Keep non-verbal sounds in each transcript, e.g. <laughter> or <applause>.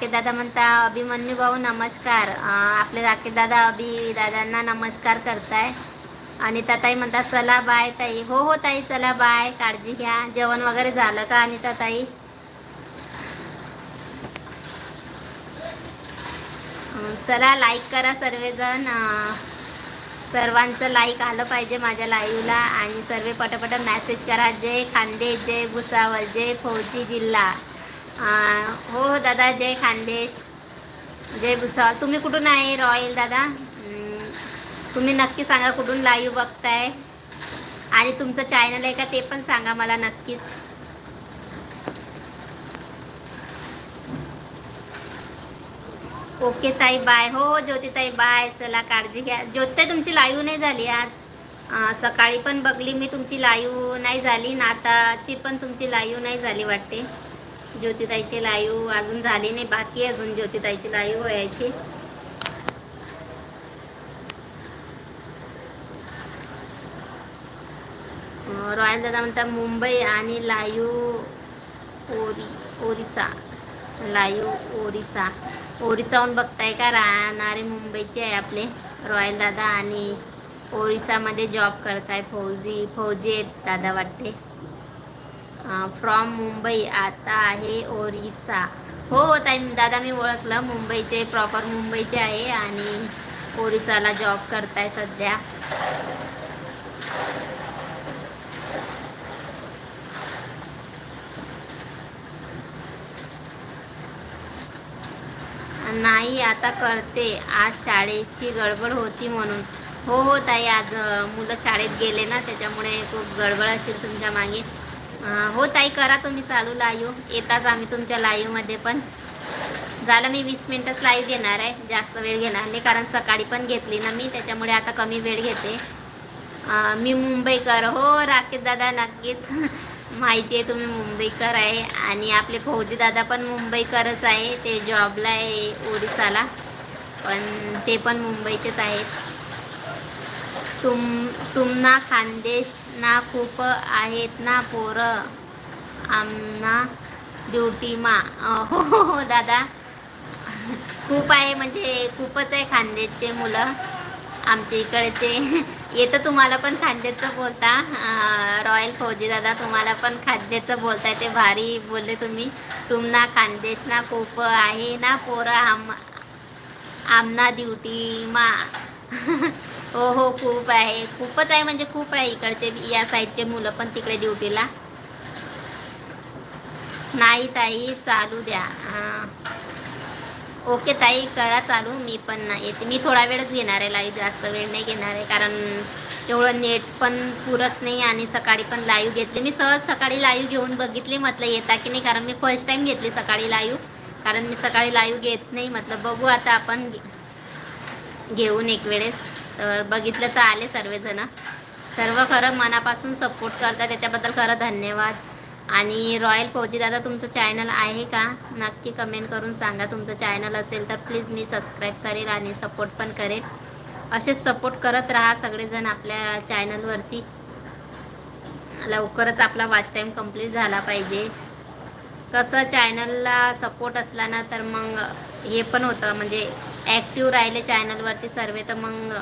राकेश दादा म्हणता अभिमन्यू भाऊ नमस्कार. आपले राकेश दादा अभि दादांना नमस्कार करताय. आणि ताई म्हणतात चला बाय ताई. हो हो ताई चला बाय. काळजी घ्या. जेवण वगैरे झालं का आणि ताई चला लाईक करा सर्वजण. सर्वांचं लाईक आलं पाहिजे माझ्या लाईव्हला आणि सर्व पटापट मॅसेज करा. जय खांदे जय भुसावळ जय फौजी जिल्हा. हो हो दादा जय खानदेश. जय भुसावळ. तुम्ही कुठून आहे रॉयल दादा? तुम्ही नक्की सांगा कुठून लाईव्ह बघताय. आणि तुमचं चॅनल आहे का ते पण सांगा मला नक्कीच. ओके ताई बाय हो हो ज्योतिताई बाय चला काळजी घ्या. ज्योतिताई तुमची लाईव्ह नाही झाली आज. सकाळी पण बघली मी तुमची लाईव्ह नाही झाली. नाताची पण तुमची लाईव्ह नाही झाली वाटते. ज्योतिताईचे लाईव्ह अजून झाली नाही बाकी अजून ज्योतिताईचे लाईव्ह व्हायची. रॉयल दादा म्हणतात मुंबई आणि लाईव्ह ओरि ओरिसा. लाईव्ह ओरिसा. ओरिसाहून बघताय का? राहणारे मुंबईचे आहे आपले. रॉयल दादा आणि ओरिसामध्ये जॉब करताय. फौजी फौजी आहेत दादा वाटते. फ्रॉम मुंबई. आता आहे ओरिसा. हो हो ताई दादा मी ओळखलं. मुंबईचे प्रॉपर मुंबईचे आहे आणि ओरिसाला जॉब करताय सध्या. नाही आता करते. आज शाळेची गडबड होती म्हणून. हो हो ताई आज मुलं शाळेत गेले ना त्याच्यामुळे खूप गडबड असेल तुमच्या मागे. हो ताई करा तुम्ही चालू लाईव्ह येताच आम्ही तुमच्या लाईव्हमध्ये पण. झालं मी वीस मिनटंच लाईव्ह घेणार आहे. जास्त वेळ घेणार नाही कारण सकाळी पण घेतली ना मी त्याच्यामुळे आता कमी वेळ घेते. मी मुंबईकर. हो राकेश दादा नक्कीच. माहिती आहे तुम्ही मुंबईकर आहे. आणि आपले फौजी दादा पण मुंबईकरच आहे. ते जॉबला आहे ओरिसाला पण ते पण मुंबईचेच आहेत. तुम तुमना खानदेश ना खूप आहेत ना पोरं. आमना ड्युटीमा. हो हो हो दादा. खूप आहे म्हणजे खूपच आहे खानदेशचे मुलं. आमच्या इकडचे. येतं तुम्हाला पण खानदेशचं बोलता. रॉयल फौजी दादा तुम्हाला पण खानदेशचं बोलताय ते भारी बोलले तुम्ही. तुमना खानदेश ना खूप आहे ना पोरं. आम आमना ड्युटी मा <laughs> हो हो खूप आहे. खूपच आहे म्हणजे खूप आहे इकडचे या साईडचे मुलं पण तिकडे ड्युटीला. नाही ताई चालू द्या. ओके ताई करा चालू. मी पण नाही येते. मी थोडा वेळच घेणार आहे लाईव्ह जास्त वेळ नाही घेणार आहे कारण तेवढं नेट पण पुरत नाही आणि सकाळी पण लाईव्ह घेतली. मी सहज सकाळी लाईव्ह घेऊन बघितली म्हटलं येता की नाही कारण मी फर्स्ट टाईम घेतली सकाळी लाईव्ह कारण मी सकाळी लाईव्ह घेत नाही म्हटलं. बघू आता आपण घेऊन एक वेळेस. तर बघितलं तर आले सर्वजण. सर्व खरं मनापासून सपोर्ट करतात. त्याच्याबद्दल खरं धन्यवाद. आणि रॉयल फौजी दादा तुमचं चॅनल आहे का? नक्की कमेंट करून सांगा. तुमचं चॅनल असेल तर प्लीज मी सबस्क्राईब करेल आणि सपोर्ट पण करेल. असेच सपोर्ट करत राहा सगळेजण आपल्या चॅनलवरती लवकरच आपला वॉच टाईम कंप्लीट झाला पाहिजे. कसं चॅनलला सपोर्ट असला ना तर मग हे पण होतं. म्हणजे ॲक्टिव्ह राहिले चॅनलवरती सर्व तर मग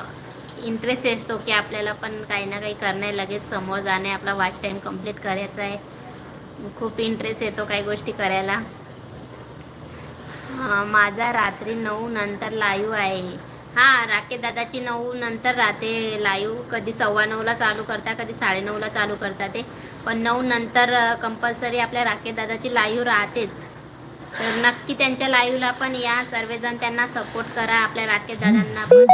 इंटरेस्ट येतो की आपल्याला पण काही ना काही करणे लगेच समोर जाणे आपला वॉच टाईम कंप्लीट करायचा आहे. खूप इंटरेस्ट येतो काही गोष्टी करायला. माझा रात्री नऊ नंतर लाईव्ह आहे. हां राकेश दादाची नऊ नंतर राहते लाईव्ह कधी सव्वा नऊला चालू करता कधी साडेनऊला चालू करता ते. पण नऊ नंतर कंपल्सरी आपल्या राकेश दादाची लाईव्ह राहतेच. तर नक्की त्यांच्या लाईव्हला पण या सर्वजण त्यांना सपोर्ट करा आपल्या राकेश दादांना पण.